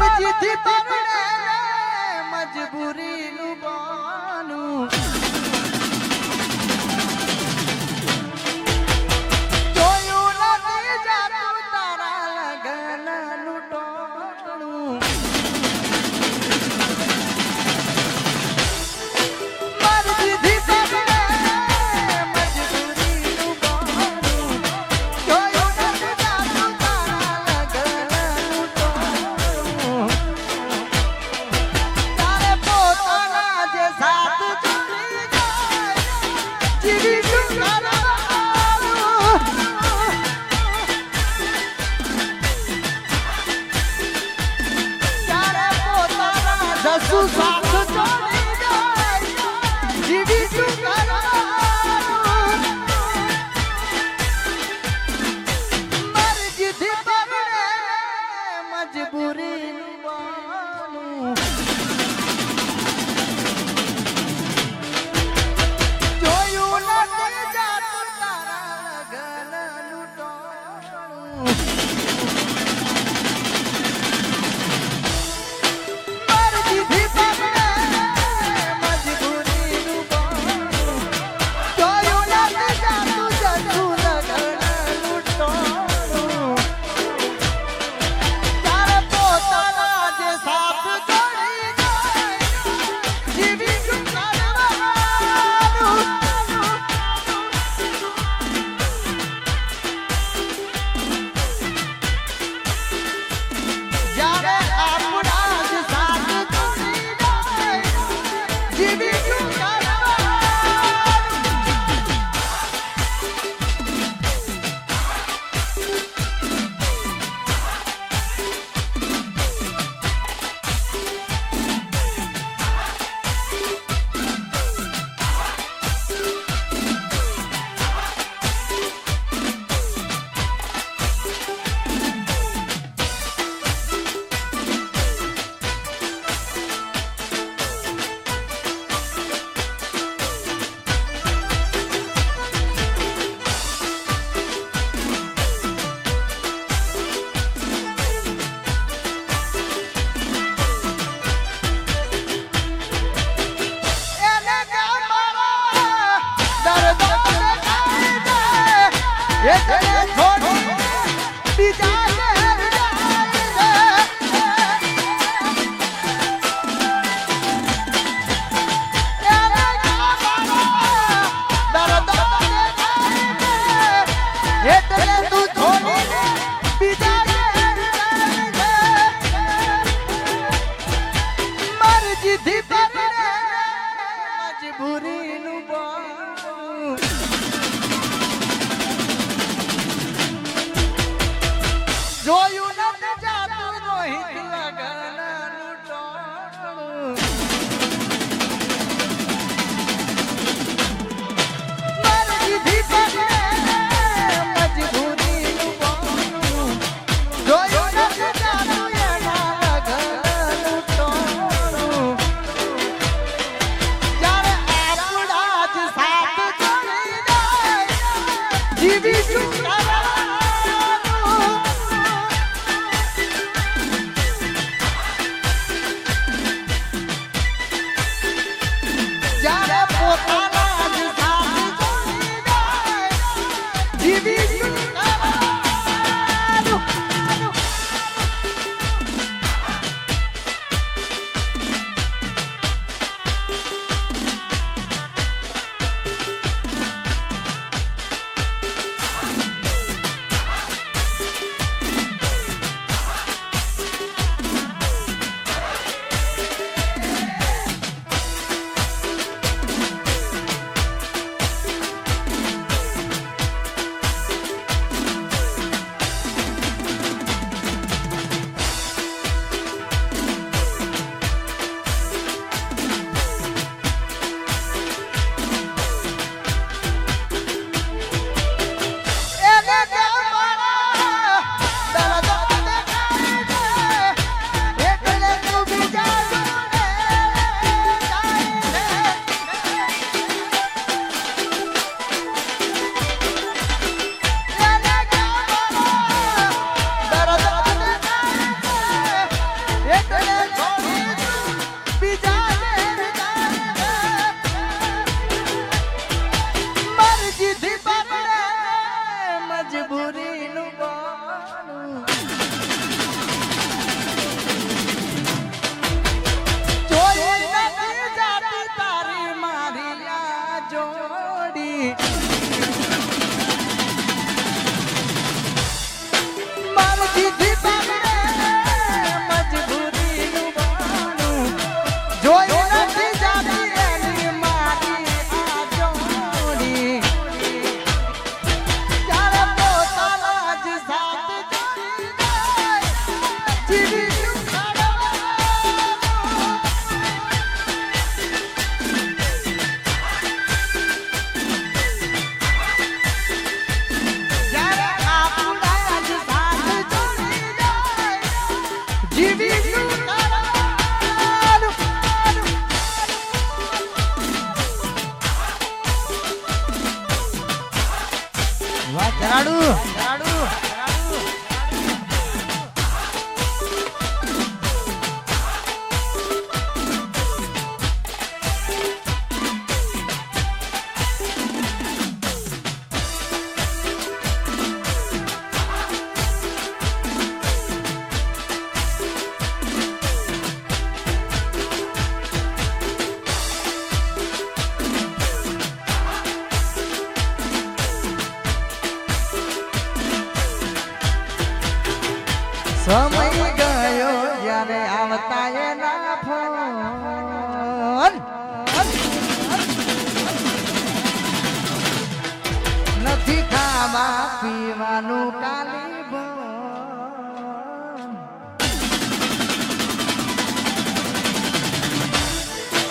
મરજીથી મજબૂરી નું બાનું.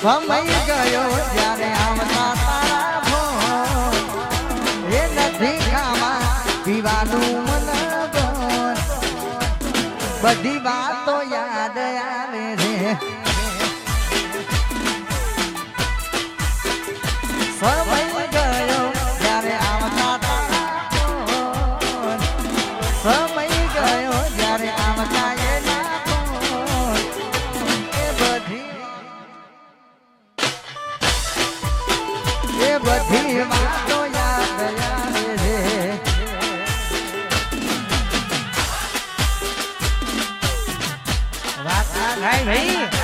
સમય ગયો જ્યારે આવતા તારા ફોન એ નથી ખાવા પીવાનું મન બધી વાતો યાદ આવે વાત આ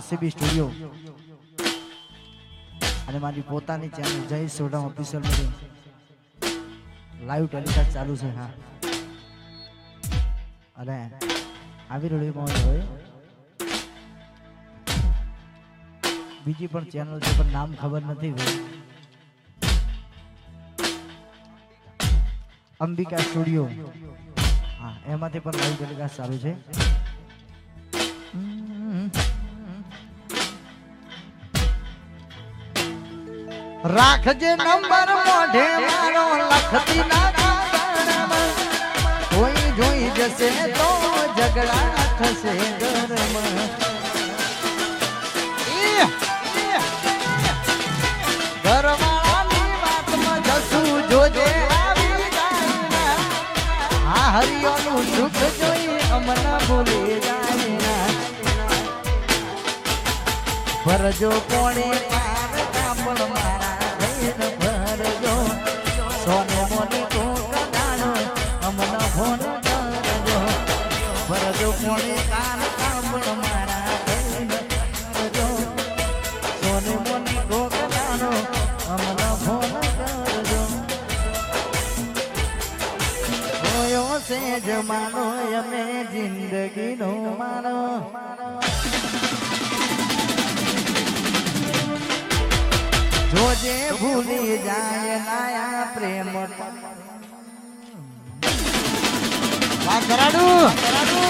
આરસીબી સ્ટુડિયો અને મારી પોતાની ચેનલ જય સોડા ઓફિશિયલ લાઈવ ટેલિકાસ્ટ ચાલુ છે, હા. અને આવી રડી મોજ હોય. બીજી પણ ચેનલ છે, પણ નામ ખબર નથી અંબિકા સ્ટુડિયો હા, એમાંથી પણ લાઈવ ટેલિકાસ્ટ ચાલુ છે. રાખજે નંબર મોઢે મારો લખતી ના. કોઈ જોઈ જશે તો ઝઘડા થશે ઘરમાં. જોજે આ હરિયોનું સુખ જોઈ અમના ભૂલી જાય ભરજો કોણે જમાનો અમે જિંદગીનો માનો જોજે ભૂલી જાય નાયા પ્રેમ કરાડુ.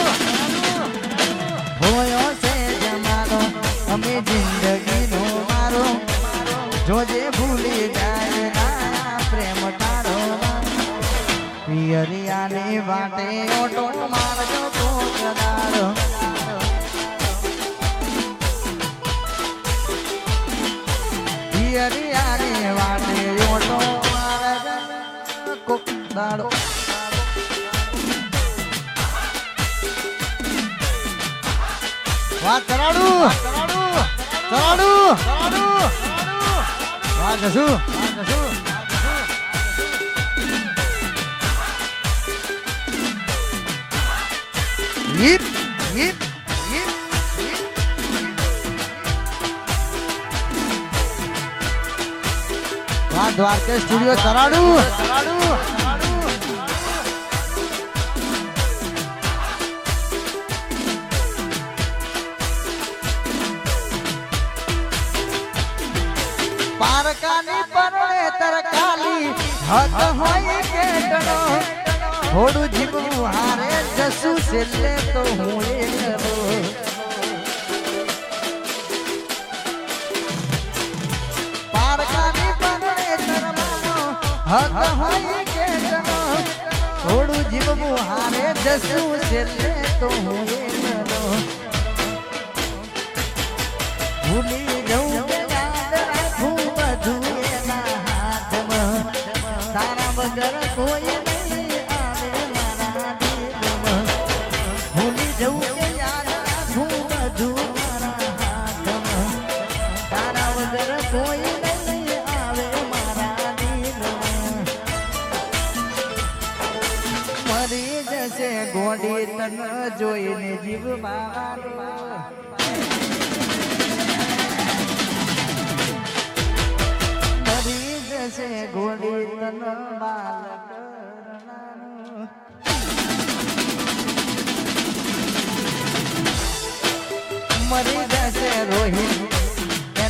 હોયો વાટે ઓટો મારજો કોકડારો પિયરિયાની વાટે ઓટો મારજો કોકડારો વાત કરાડુ કરાડુ કરાડુ કરાડુ વાહ જસુ વાહ, Jasu! Yip, yip, yip, Dwarka studio ચરાડું પારકાની પરણે તરકાલી હદ હોય છેલ્લે તો હું થોડું જીવવું હારે જસું છેલ્લે તો હું ભૂલી જવું બધું તારા વગર કોઈ ગોડી તન જોઈને જીવ મારો જશે ગોડી મરી જશે રોહિત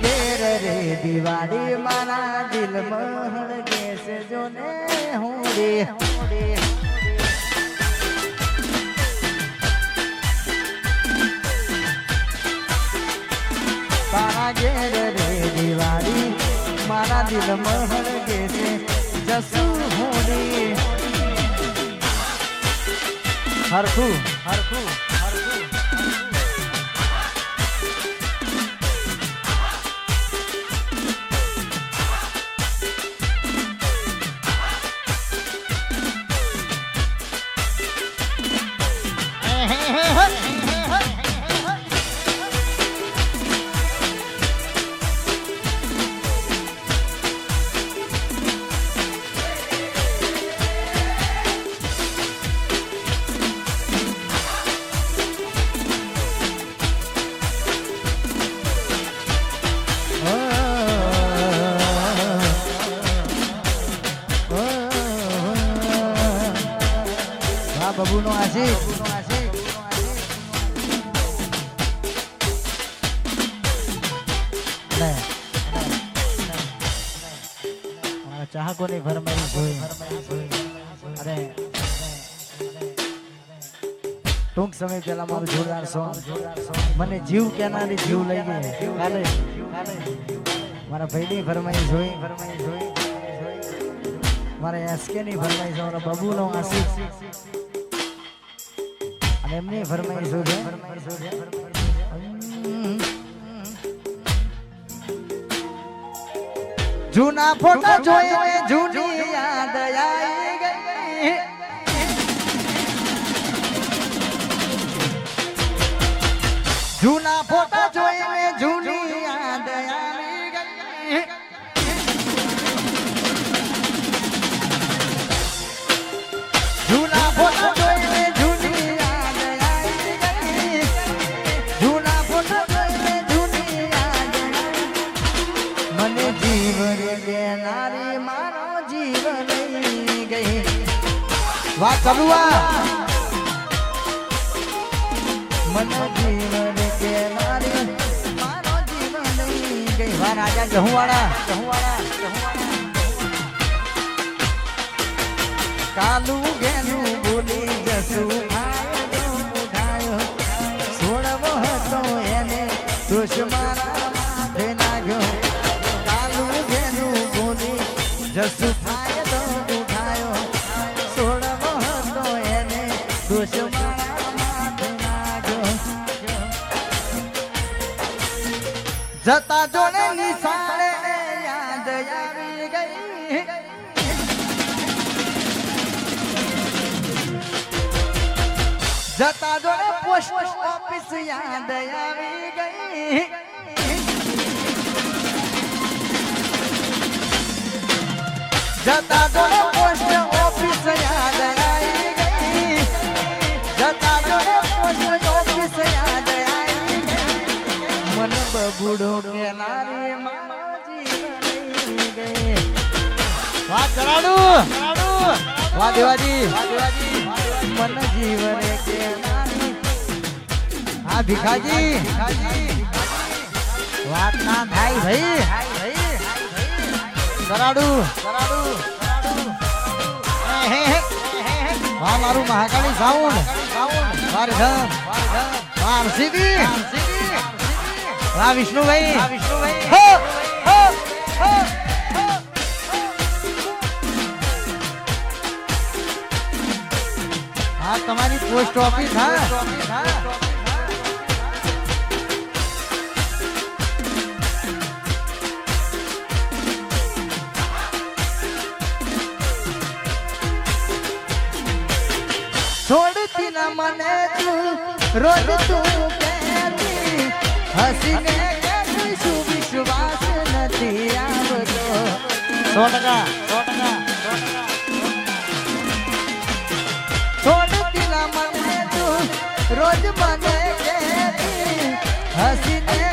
ઘેર રે દિવાળી મારા દિલ હળગે છે જોને હું રે તારા ઘેર રે દિવાળી મારા દિલમાં હળગે છે જસુ હોડી હરખું હરખું આશીષ ટૂંક સમય પહેલા મારું જોરદાર સોંગ મને જીવ કેનારી જીવ લઈ ગઈ કાલે મારા ભાઈની ફરમાઈશ જોઈ. ફરમાઈશ જોઈ મારા એસકે ની ફરમાઈશ મારા બબુનો આશીષ. જૂના ફોટો જોઈને જૂની યાદ આવી ગઈ. જૂના ફોટો જોઈને જૂની યાદ આવી ગઈ. જૂના ફોટો જોઈ ગઈ. રાજા જહુવાળા. જહુવાળા જહુવાળા કાલુ દોષ નાખ્યો જતા જોડે નિશાળે યાદ આવી ગઈ. જતા જોડે પોસ્ટ ઓફિસ યાદ આવી ગઈ. જતા જોડે પોસ્ટ મન કે નારી મારા જીવન લઈ વાહ ચરાડુ વાહ દેવાજી. મન જીવન કેનારી. હા ભીખાજી. વાત ના થાય ભાઈ. કરાડુ. કરાડુ મારું મહાકાળી સાઉન્ડ ધમ વાહ વાહ વિષ્ણુભાઈ વિષ્ણુભાઈ. હો હો હો હા. તમારી પોસ્ટ ઓફિસ હા. છોડતી ના મને તું રોજ તું હસીને કહેતી વિશ્વાસ નથી આવતો. સો ટકા સો ટકા છોડતી રોજ મને હસીને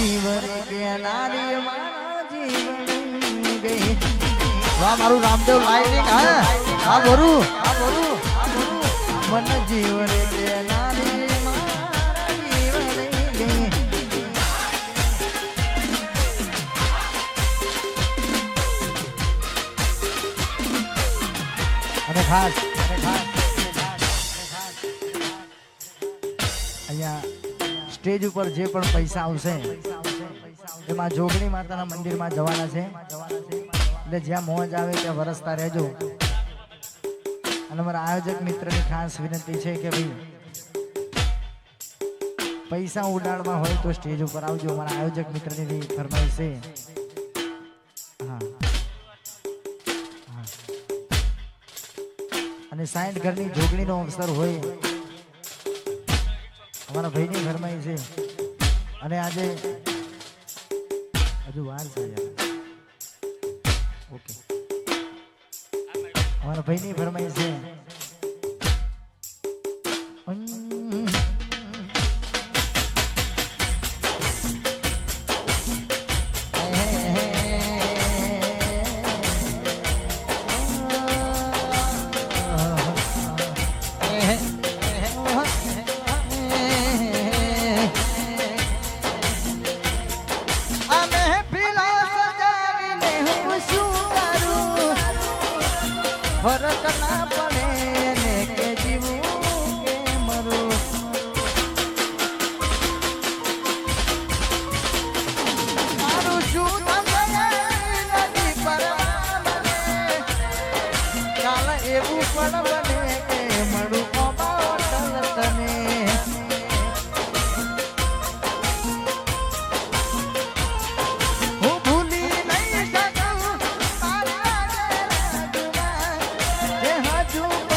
જીવન કેનારી મારા જીવન ગઈ વાહ મારું રામદેવ લાઈનિંગ હા? હા બોરું હા બોરું મન જીવન દેનારી મારા જીવન અને ખાસ સ્ટેજ ઉપર જે પણ પૈસા આવશે, એમાં જોગણી માતાના મંદિરમાં જવાના છે. એટલે જ્યાં મોજ આવે ત્યાં વરસતા રહેજો. અને મારા આયોજક મિત્રની ખાસ વિનંતી છે કે ભાઈ, પૈસા ઉડાડવા હોય તો સ્ટેજ ઉપર આવજો. મારા આયોજક મિત્રની બી ફરમાઈશ છે. અને સાઈઠ ઘરની જોગણીનો અવસર હોય અમારા ભાઈની ફરમાઈ છે. અને આજે હજુ વાર છે ઓકે અમારા ભાઈની ફરમાઈ છે. જે